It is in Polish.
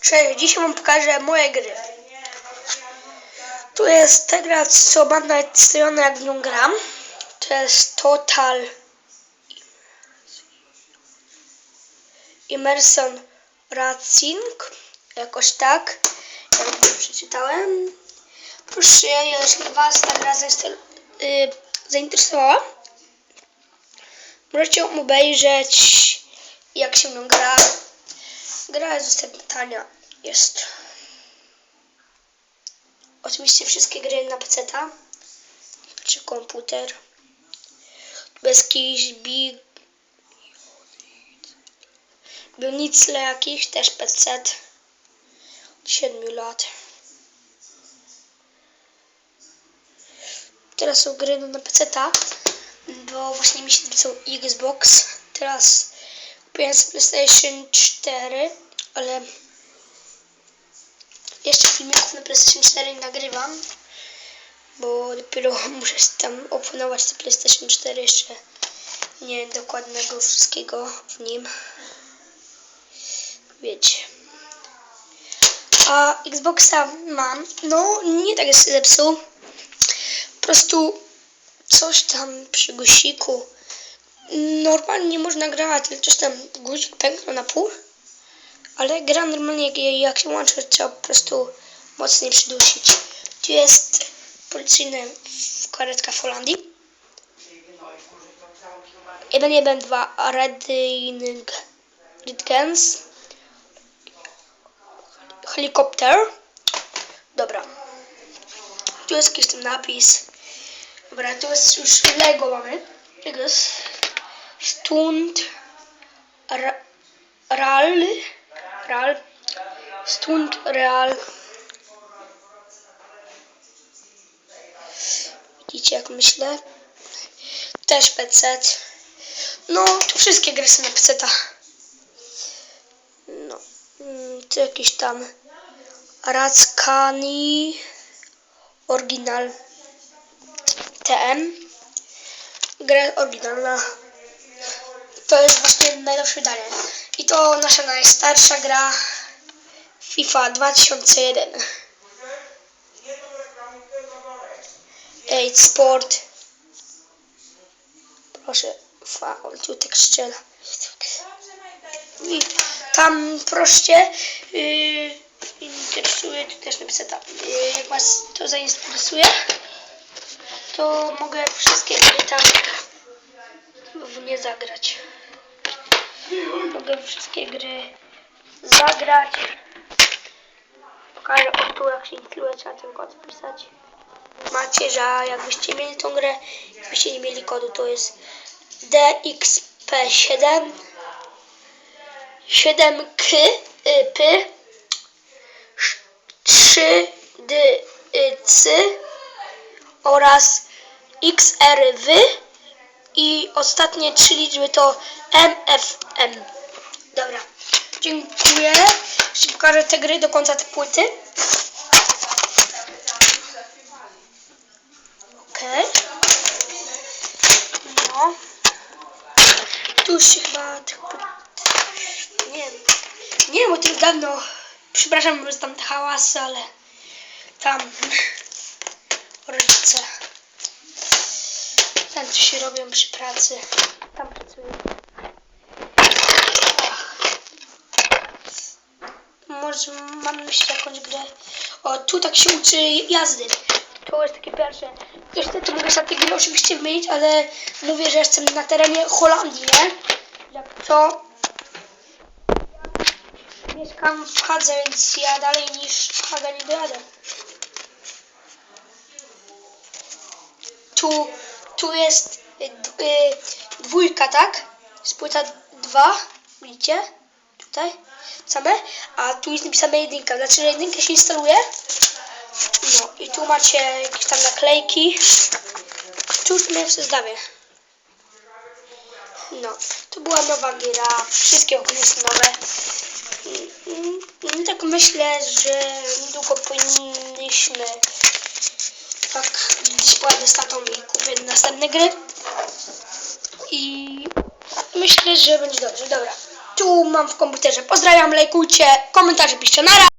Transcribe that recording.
Cześć, dzisiaj wam pokażę moje gry. Tu jest ta gra, co mam nawet stronę jak nią gram. To jest Total Immersion Racing. Jakoś tak. Ja to przeczytałem. Proszę, jeśli was ta gra zainter- y, zainteresowała, możecie ją obejrzeć, jak się nią gra. Gra jest dostępna tania. Jest. Oczywiście wszystkie gry na PC czy komputer. Bez jakichś big Bionicle jakichś też PC od 7 lat. Teraz są gry na PC, bo właśnie mi się zepsuł Xbox. Teraz kupiłem PlayStation 4, ale jeszcze filmików na PlayStation 4 nie nagrywam, bo dopiero muszę tam oponować to PlayStation 4 jeszcze nie dokładnego wszystkiego w nim. Wiecie. A Xboxa mam, no nie tak jest zepsuł. Po prostu coś tam przy guziku. Normalnie można grać, coś tam guzik pęknął na pół. Ale gra normalnie, jak, się łączy, trzeba po prostu mocniej przydusić. Tu jest policyjna karetka w Holandii. 112 Reading Ritgens Helikopter. Dobra. Tu jest jakiś tam napis. Dobra, tu jest już Lego mamy. Lego Stund Ral Real Stund Real Widzicie jak myślę? Też PC. No, tu wszystkie gry są na PC. No, mm, tu jakiś tam Rackani Oryginal TM Gra oryginalna to jest właśnie najnowsze wydanie. I to nasza najstarsza gra FIFA 2001. 8 Sport. Proszę, faul, tu tak strzela. I tam proście yy, interesuje, tu też napisać tam, yy, jak was to zainteresuje, to mogę wszystkie gry tam w nie zagrać. Mogę wszystkie gry zagrać. Pokażę o tu jak się instaluje, trzeba ten kod wpisać. Macie, że jakbyście mieli tą grę, jakbyście nie mieli kodu, to jest DXP7 7K y, P 3 D y, C oraz XRW i ostatnie trzy liczby to MFM. Dobra, dziękuję. Jeszcze pokażę te gry do końca te płyty. Okej. No. Tu się chyba tych płyt... Nie wiem. Nie wiem, to już dawno. Przepraszam za tam te hałasy, ale tam rodzice. Co się robią przy pracy. Tam pracuję. Może mam myśli jakąś grę. O, tu tak się uczy jazdy. To jest takie pierwsze. Niestety mogę sobie gry oczywiście wymienić, ale mówię, że jestem na terenie Holandii, nie? Jak co? Mieszkam w Hadze, więc ja dalej niż Haga nie dojadę. Tu, tu jest y, y, dwójka, tak? Jest płyta dwa, widzicie? Tutaj, same. A tu jest napisane jedynka, znaczy, że jedynka się instaluje. No i tu macie jakieś tam naklejki. Tu już mnie zdawię. No, to była nowa gra. Wszystkie ogólnie są nowe. Mm, Tak myślę, że niedługo powinniśmy tak gdzieś ładnie z i kupię następne gry. I myślę, że będzie dobrze. Dobra. tu mam w komputerze. Pozdrawiam, lajkujcie, komentarze piszcie, nara!